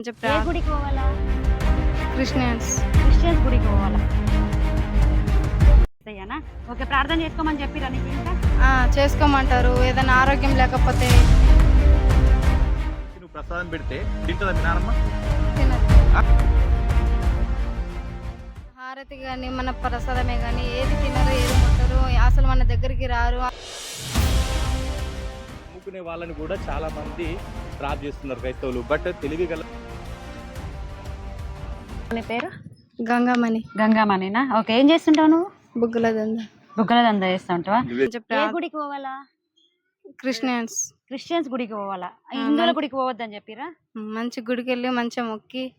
ఏ గుడికి పోవాలా? Christians Christians గుడికి పోవాలా? అయ్యానా? ఓకే ప్రార్థన చేసుకోమని చెప్పిరా నీకు ఇంకా? ఆ, చేసుకోమంటారు. ఏదైనా ఆరోగ్యం లేకపోతే నువ్వు ప్రసాదం పెడితే తింటుందా మీ? హారతి కానీ మన ప్రసాదమే కానీ ఏది తినరు ఏది ముట్టరు అసలు మన దగ్గరికి రారు. అమ్ముకునే వాళ్ళని కూడా చాలా మంది డ్రాప్ చేస్తున్నారు క్రైస్తవులు. బట్ తెలివి గల నీ పేరు? గంగమణి. గంగామణినా? ఓకే ఏం చేస్తుంటావు నువ్వు? బుగ్గుల దంద బుగ్గల దందా చేస్తూ ఉంటావా ఏ గుడికి పోవాలా? క్రిస్టియన్స్. క్రిస్టియన్స్ గుడికి పోవాలా? హిందువుల గుడికి పోవద్దని చెప్పిరా? మంచి గుడికి వెళ్ళి మంచిగా మొక్కి.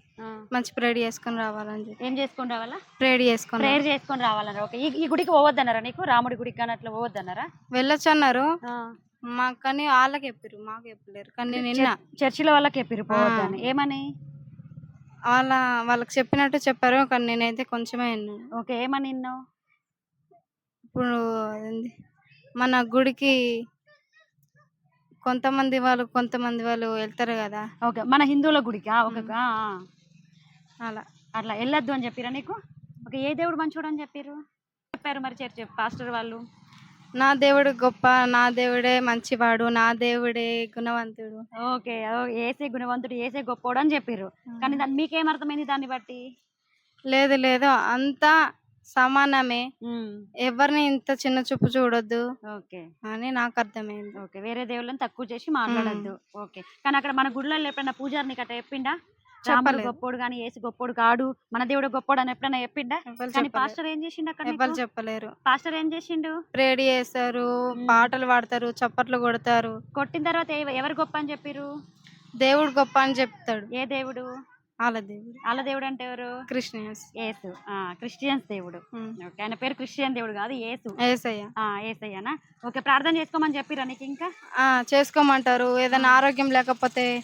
మంచి ప్రేడ్ చేసుకొని రావాలని చెప్పి. ఏం చేసుకొని రావాలా? ప్రేడ్ చేసుకొని ప్రేయర్ చేసుకొని రావాలన్నారు. ఓకే ఈ- గుడికి పోవద్దన్నారా నీకు? రాముడి గుడికి కానీ అట్లా పోవద్దన్నారా? వెళ్ళొచ్చు అన్నారు. మాకు కానీ వాళ్ళకి చెప్పారు మాకు చెప్పలేరు. కానీ నేను నిన్న చర్చిలో వాళ్ళకి చెప్పిరు పోవద్దని. ఏమని? వాళ్ళ వాళ్ళకి చెప్పినట్టు చెప్పారు. కానీ నేనైతే కొంచెమే విన్నాను ఓకే ఏమని విన్నావు? ఇప్పుడు అదేంది? మన గుడికి కొంతమంది వాళ్ళు కొంతమంది వాళ్ళు వెళ్తారు కదా. ఓకే మన హిందువుల గుడికి? ఓకే ఆ, ఆ. అలా. అట్లా వెళ్ళొద్దు అని చెప్పిరా నీకు? ఓకే ఏ దేవుడు మంచోడు అని చెప్పారు చెప్పారు మరి చర్చ్ పాస్టర్ వాళ్ళు. నా దేవుడు గొప్ప నా దేవుడే మంచివాడు నా దేవుడే గుణవంతుడు. ఓకే ఏసే గుణవంతుడు ఏసే గొప్పోడు అని చెప్పారు కానీ దాన్ని మీకేం అర్థమైంది దాన్ని బట్టి? లేదు లేదు. అంతా సమానమే. ఎవరిని ఇంత చిన్న చూపు చూడొద్దు ఓకే. అని నాకు అర్థమైంది. ఓకే వేరే దేవుళ్ళని తక్కువ చేసి మాట్లాడద్దు. ఓకే. కానీ అక్కడ మన గుడిలో ఎప్పుడైనా పూజారి నీకు అట్లా చెప్పిండా? రాముడు చెప్పలేదు. గొప్పోడు కానీ ఏసు గొప్పోడు కాడు మన దేవుడు గొప్పోడు అని ఎప్పుడైనా చెప్పిండా? కానీ పాస్టర్ ఏం చేసిండు అక్కడ ఎవరు? చెప్పలేరు. పాస్టర్ ఏం చేసిండు? ప్రేడ్ చేస్తారు. పాటలు పాడతారు చప్పట్లు కొడతారు. కొట్టిన తర్వాత ఎవ- ఎవరు గొప్ప అని చెప్పిరు దేవుడు గొప్ప అని చెప్తాడు. ఏ దేవుడు? వాళ్ళ దేవుడు. వాళ్ళ దేవుడు అంటే ఎవరు? క్రిస్టియన్స్. ఏసు. ఆ, క్రిస్టియన్స్ దేవుడు. ఓకే ఆయన పేరు క్రిస్టియన్ దేవుడు కాదు ఏసు. ఏసయ్య. ఆ, ఏసయ్యనా? ఓకే ప్రార్థన చేసుకోమని చెప్పిరా నీకు ఇంకా? ఆ, చేసుకోమంటారు. ఏదైనా ఆరోగ్యం లేకపోతే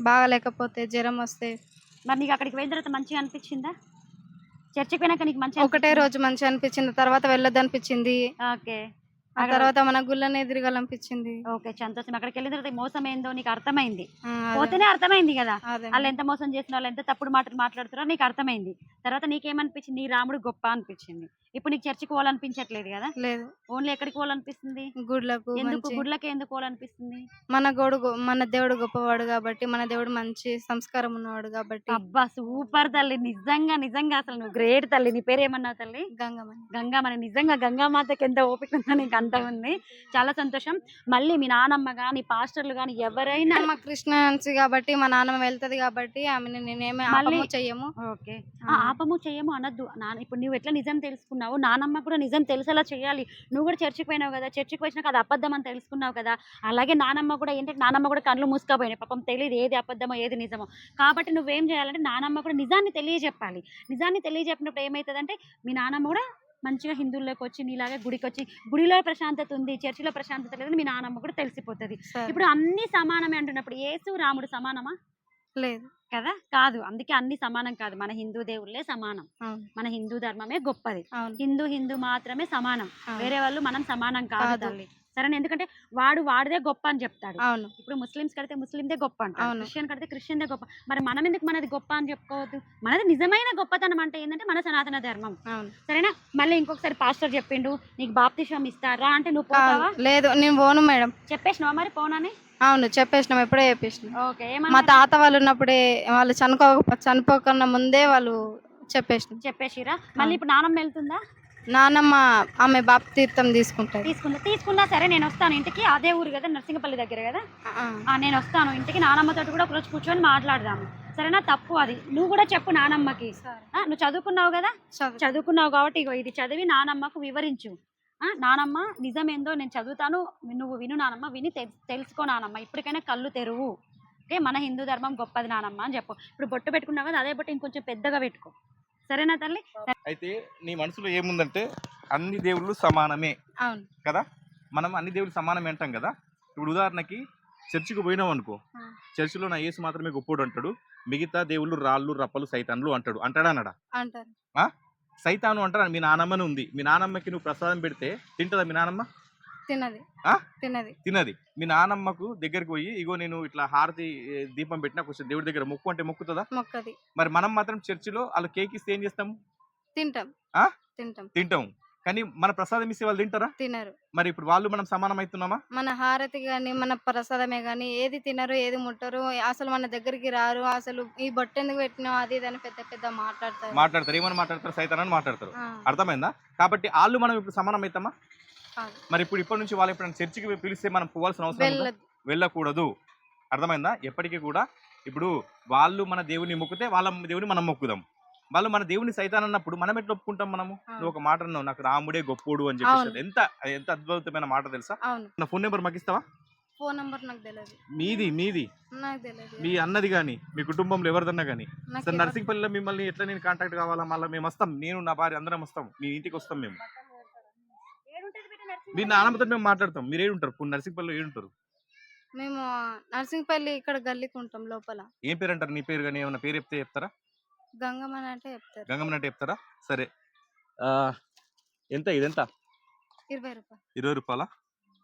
బాగా లేకపోతే జ్వరం వస్తే. మరి నీకు అక్కడికి పోయిన తర్వాత మంచిగా అనిపించిందా? చర్చికి పోయినాక నీకు మంచిగా ఒకటే రోజు మంచి అనిపించింది తర్వాత వెళ్ళొద్దు అనిపించింది ఓకే. ఆ తర్వాత మన గుళ్ళని ఎదురుగాలనిపించింది. ఓకే సంతోషం. అక్కడికి వెళ్ళిన తర్వాత మోసం ఏందో నీకు అర్థమైంది. పోతేనే అర్థమైంది కదా. వాళ్ళు ఎంత మోసం చేసిన వాళ్ళు ఎంత తప్పుడు మాటలు మాట్లాడుతారో నీకు అర్థమైంది. తర్వాత నీకేమనిపించింది? నీ రాముడు గొప్ప అనిపించింది. ఇప్పుడు నీకు చర్చికి పోవాలనిపించట్లేదు కదా? లేదు. ఓన్లీ ఎక్కడికి పోవాలనిపిస్తుంది? గుడ్లకు ఎందుకు? గుడ్లకి ఎందుకు పోవాలనిపిస్తుంది? మన గోడు మన దేవుడు గొప్పవాడు కాబట్టి మన దేవుడు మంచి సంస్కారం ఉన్నవాడు కాబట్టి. అబ్బా సూపర్ తల్లి. నిజంగా నిజంగా అసలు నువ్వు గ్రేట్ తల్లి. నీ పేరు ఏమన్నావు తల్లి? గంగమని గంగామని నిజంగా గంగామాతకి ఎంత ఓపిక ఉందో నీకు అంత ఉంది. చాలా సంతోషం. మళ్ళీ మీ నానమ్మ కానీ పాస్టర్లు కానీ ఎవరైనా మా కృష్ణాన్స్ కాబట్టి మా నాన్నమ్మ వెళ్తది కాబట్టి ఆమెను నేనేమి మళ్ళీ- చెయ్యము. ఓకే. ఆ. ఆపము చెయ్యము అనొద్దు. నాన్న ఇప్పుడు నువ్వు ఎట్లా నిజం తెలుసుకున్నావు నానమ్మ కూడా నిజం తెలిసేలా చేయాలి. నువ్వు కూడా చర్చికి పోయినావు కదా చర్చికి వచ్చినాక అది అబద్ధం అని తెలుసుకున్నావు కదా అలాగే నానమ్మ కూడా ఏంటంటే నానమ్మ కూడా కళ్ళు మూసుకపోయినాయి. పాపం తెలియదు ఏది అబద్ధమో ఏది నిజమో. కాబట్టి నువ్వేం చేయాలంటే నానమ్మ కూడా నిజాన్ని తెలియజెప్పాలి. నిజాన్ని తెలియజెప్పినప్పుడు ఏమవుతుందంటే మీ నానమ్మ కూడా మంచిగా హిందువుల్లోకి వచ్చి నీలాగే గుడికి వచ్చి గుడిలో ప్రశాంతత ఉంది చర్చిలో ప్రశాంతత లేదని మీ నానమ్మ కూడా తెలిసిపోతుంది. ఇప్పుడు అన్ని సమానమే అంటున్నప్పుడు యేసు రాముడు సమానమా? లేదు. కదా! కాదు. అందుకే అన్ని సమానం కాదు. మన హిందూ దేవుళ్ళే సమానం. మన హిందూ ధర్మమే గొప్పది. హిందూ హిందూ మాత్రమే సమానం. వేరే వాళ్ళు మనం సమానం కాదు. తల్లి సరేనా? ఎందుకంటే వాడు వాడిదే గొప్ప అని చెప్తాడు. అవును. ఇప్పుడు ముస్లిమ్స్ కడితే ముస్లిందే గొప్ప అవును. క్రిస్టియన్ కడితే క్రిస్టియన్దే గొప్ప. మరి మనం ఎందుకు మనది గొప్ప అని చెప్పుకోవద్దు? మనది నిజమైన గొప్పతనం అంటే ఏంటంటే మన సనాతన ధర్మం. సరేనా? మళ్ళీ ఇంకొకసారి పాస్టర్ చెప్పిండు నీకు బాప్తిషం ఇస్తారా? అంటే నువ్వు లేదు. నేను పోను మేడం. చెప్పేసినావా మరి పోనని? అవును చెప్పేసినాం ఎప్పుడే చెప్పేసినాం. ఓకే మా ఏమన్నా తాత వాళ్ళు ఉన్నప్పుడే వాళ్ళు చనిపో చనిపోకన్నా ముందే వాళ్ళు చెప్పేసినాం చెప్పేసిరా మళ్ళీ ఇప్పుడు నానమ్మ వెళ్తుందా? నానమ్మ ఆమె బాప్ తీర్థం తీసుకుంటారు తీసుకుందా? తీసుకున్నా సరే నేను వస్తాను ఇంటికి. అదే ఊరు కదా నర్సింగపల్లి దగ్గర కదా? ఆ, నేను వస్తాను ఇంటికి. నానమ్మతో కూడా ఒకరోజు కూర్చొని మాట్లాడదాము. సరేనా? తప్పు అది. నువ్వు కూడా చెప్పు నానమ్మకి. ఆ, నువ్వు చదువుకున్నావు కదా? చదువు. చదువుకున్నావు కాబట్టి ఇగో ఇది చదివి నానమ్మకు వివరించు. నానమ్మ నిజమేందో నేను చదువుతాను. నువ్వు విను నానమ్మ విని తెలుసుకో నానమ్మ. ఇప్పటికైనా కళ్ళు తెరువు. ఓకే మన హిందూ ధర్మం గొప్పది నానమ్మ అని చెప్పు. ఇప్పుడు బొట్టు పెట్టుకున్నావు కదా అదే బొట్టు ఇంకొంచెం పెద్దగా పెట్టుకో. సరేనా తల్లి? అయితే నీ మనసులో ఏముందంటే అన్ని దేవుళ్ళు సమానమే. అవును. కదా? మనం అన్ని దేవుళ్ళు సమానమే అంటాం కదా? ఇప్పుడు ఉదాహరణకి చర్చికి పోయినాం అనుకో. చర్చిలో నా యేసు మాత్రమే గొప్పోడు అంటాడు. మిగతా దేవుళ్ళు రాళ్ళు రప్పలు సైతాన్లు అంటాడు. అంటాడా అన్నాడా? అంటారు. సైతాను అంటారా మీ నానమ్మని ఉంది. మీ నానమ్మకి నువ్వు ప్రసాదం పెడితే తింటుందా మీ నానమ్మ? తినది? తినది. తినది. మీ నానమ్మకు దగ్గరికి పోయి ఇగో నేను ఇట్లా హారతి దీపం పెట్టినా కొంచెం దేవుడి దగ్గర మొక్కు అంటే మొక్కుతుందా? మొక్కది. మరి మనం మాత్రం చర్చిలో వాళ్ళు కేక్ ఇస్తే ఏం చేస్తాం తింటాం? తింటాం. తింటాం. కానీ మన ప్రసాదం ఇస్తే వాళ్ళు తింటారా? తినరు. మరి ఇప్పుడు వాళ్ళు మనం సమానం అవుతున్నామా మన హారతి గాని మన ప్రసాదమే గాని ఏది తినరు ఏది ముట్టరు అసలు మన దగ్గరికి రారు అసలు ఈ బొట్టు ఎందుకు పెట్టినావు అది ఇది అని పెద్ద పెద్ద మాట్లాడతారు. మాట్లాడతారు ఏమని మాట్లాడతారు సైతానని మాట్లాడతారు. అర్థమైందా? కాబట్టి వాళ్ళు మనం ఇప్పుడు సమానం అవుతామా. మరి ఇప్పుడు ఇప్పటి నుంచి వాళ్ళు ఎప్పుడైనా చర్చికి పిలిస్తే మనం పోవాల్సిన అవసరం ఉందా? వెళ్ళకూడదు. అర్థమైందా? ఎప్పటికీ కూడా ఇప్పుడు వాళ్ళు మన దేవుని మొక్కితే వాళ్ళ దేవుని మనం మొక్కుదాం. వాళ్ళు మన దేవుని సైతాన్ అన్నప్పుడు మనం ఎట్లా ఒప్పుకుంటాం మనము. నువ్వు ఒక మాట అన్నావు నాకు రాముడే గొప్పోడు అని చెప్పేసి. ఎంత ఎంత అద్భుతమైన మాట తెలుసా? నా ఫోన్ నెంబర్ మాకు ఇస్తావా? ఫోన్ నంబర్ నాకు తెలియదు మీది మీది. నాకు తెలియదు మీ అన్నది కానీ మీ కుటుంబంలో ఎవరిదన్నా కానీ సార్ నర్సింగ్పల్లిలో మిమ్మల్ని ఎట్లా నేను కాంటాక్ట్ కావాలా? మళ్ళీ మేము వస్తాం. నేను నా భార్య అందరం వస్తాం. మీ ఇంటికి వస్తాం మేము. మీ నాన్నమ్మతో మేము మాట్లాడతాం. మీరు ఏడు ఉంటారు ఇప్పుడు నర్సింగ్పల్లిలో ఏడు ఉంటారు మేము నర్సింగ్పల్లి ఇక్కడ గల్లీకి ఉంటాం లోపల. ఏం పేరు అంటారు నీ పేరు కానీ ఏమైనా పేరు చెప్తే చెప్తారా? గంగమ్మని అంటే చెప్తారు. గంగమ్మని అంటే చెప్తారా? సరే. ఆ, ఎంత ఇది ఎంత ఇరవై రూపాయలు. ఇరవై రూపాయలా?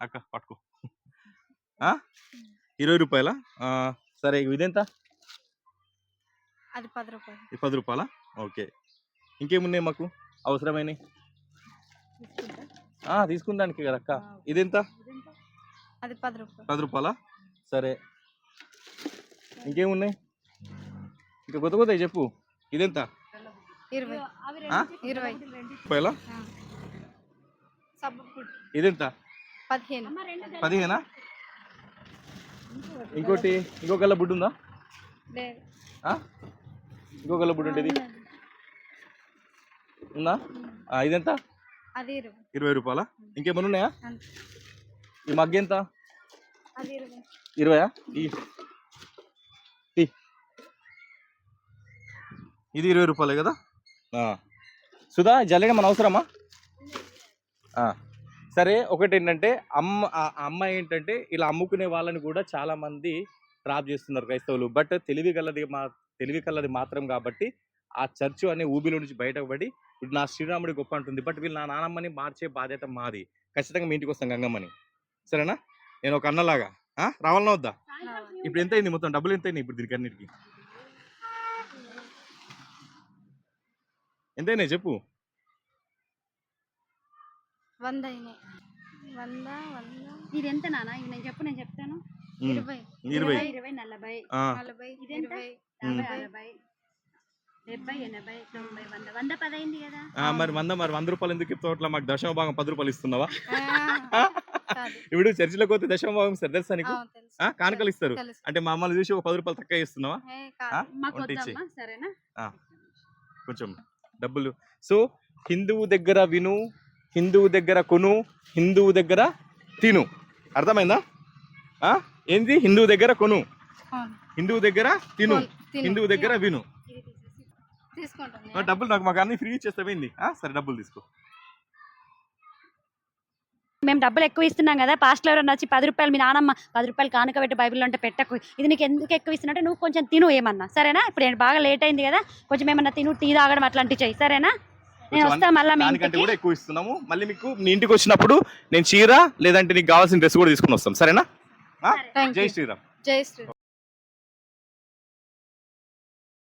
అక్క పట్టుకో. ఆ? ఇరవై రూపాయలా? ఆ, సరే ఇదెంత? అది పది రూపాయలు. ఇది పది రూపాయలా? ఓకే. ఇంకేమున్నాయి మాకు? అవసరమైనవి ఆ, తీసుకుందానికి కదా అక్క. ఇదెంత? అది పది రూపాయలు. పది రూపాయలా? సరే. ఇంకేమున్నాయి? ఇంకా కొత్త కొత్త చెప్పు. ఇదెంత? ఇరవై. ఇదెంత? పదిహేను. ఇంకోటి ఇంకో గల్ల బుడ్డు ఉందా? లేదు. ఆ? ఇంకో గల్ల బుడ్డు ఉండేది ఉందా? ఇదెంత? అది ఇరవై. రూపాయలా? ఇంకేమైనా ఉన్నాయా. ఈ మగ్గ ఎంత అది ఇరవై. ఇరవయా? ఈ. ఇది ఇరవై రూపాయలే కదా? ఆ. సుధా జల్లెడ మన అవసరమా? ఆ. సరే ఒకటి ఏంటంటే అమ్మ ఆ అమ్మాయి ఏంటంటే ఇలా అమ్ముకునే వాళ్ళని కూడా చాలా మంది ట్రాప్ చేస్తున్నారు క్రైస్తవులు. బట్ తెలివి గలది మా తెలివి కలది మాత్రం కాబట్టి ఆ చర్చ్ అనే ఊబిలో నుంచి బయటపడి ఇప్పుడు నా శ్రీరాముడి గొప్ప అంటుంది బట్ వీళ్ళు నా నానమ్మని మార్చే బాధ్యత మాది. ఖచ్చితంగా మీ ఇంటికి వస్తాం గంగమ్మని. సరేనా? నేను ఒక అన్నలాగా ఆ? రావాలన్నా వద్దా? ఇప్పుడు ఎంత అయింది మొత్తం? డబ్బులు ఎంత అయినాయి ఇప్పుడు దీనికి అన్నిటికి? ఎంత అయినాయి చెప్పు. వంద అయినాయి వంద వంద. ఇది ఎంత ఇది నేను చెప్పు నేను చెప్తాను. ఇరవై. ఇరవై. ఇరవై నలభై. నలభై ఇదెంత? ఇరవై. ఉమ్. యాభై అరవై డెబ్బై ఎనభై తొంభై వంద. వంద పదైంది కదా? ఆ, మరి వంద మరి వంద రూపాయలు ఎందుకు చెప్తావు మాకు దశమ భాగం పది రూపాయలు ఇస్తున్నావా? ఆ, కాదు. ఇప్పుడు చర్చిలోకి పోతే దశమ భాగం సార్ తెలుసా నీకు? ఆ, తెలుసు. ఆ, కానుకలు ఇస్తారు. అంటే మమ్మల్ని చూసి ఒక పది రూపాయలు తక్కువ ఇస్తున్నావా? కొంచెం డబ్బులు. సో హిందువు దగ్గర విను హిందువు దగ్గర కొను హిందువు దగ్గర తిను. అర్థమైందా? ఆ? ఏంది? హిందువు దగ్గర కొను. హిందువు దగ్గర తిను. హిందువు దగ్గర విను. డబ్బులు నాకు మాకు అన్ని ఫ్రీ ఇచ్చేస్తావేంది ఆ, సరే డబ్బులు తీసుకో. మేము డబ్బులు ఎక్కువ ఇస్తున్నాం కదా పాస్ట్లో ఎవరైనా వచ్చి పది రూపాయలు మీ నానమ్మ పది రూపాయలు కానుక పెట్టి బైబిల్లో అంటే పెట్టకు. ఇది నీకు ఎందుకు ఎక్కువ ఇస్తున్నట్టే నువ్వు కొంచెం తిను ఏమన్నా. సరేనా? ఇప్పుడు నేను బాగా లేట్ అయింది కదా కొంచెం ఏమన్నా తిను టీ తాగడం అట్లాంటివి చెయ్యి. సరేనా? నేను వస్తా మళ్ళీ మీ దానికంటే ఇంటికి. కూడా ఎక్కువ ఇస్తున్నాము. మళ్ళీ మీకు మీ ఇంటికి వచ్చినప్పుడు నేను చీర లేదంటే నీకు కావాల్సిన డ్రెస్ కూడా తీసుకుని వస్తాం. సరేనా? ఆ? జై శ్రీరామ్. జై శ్రీ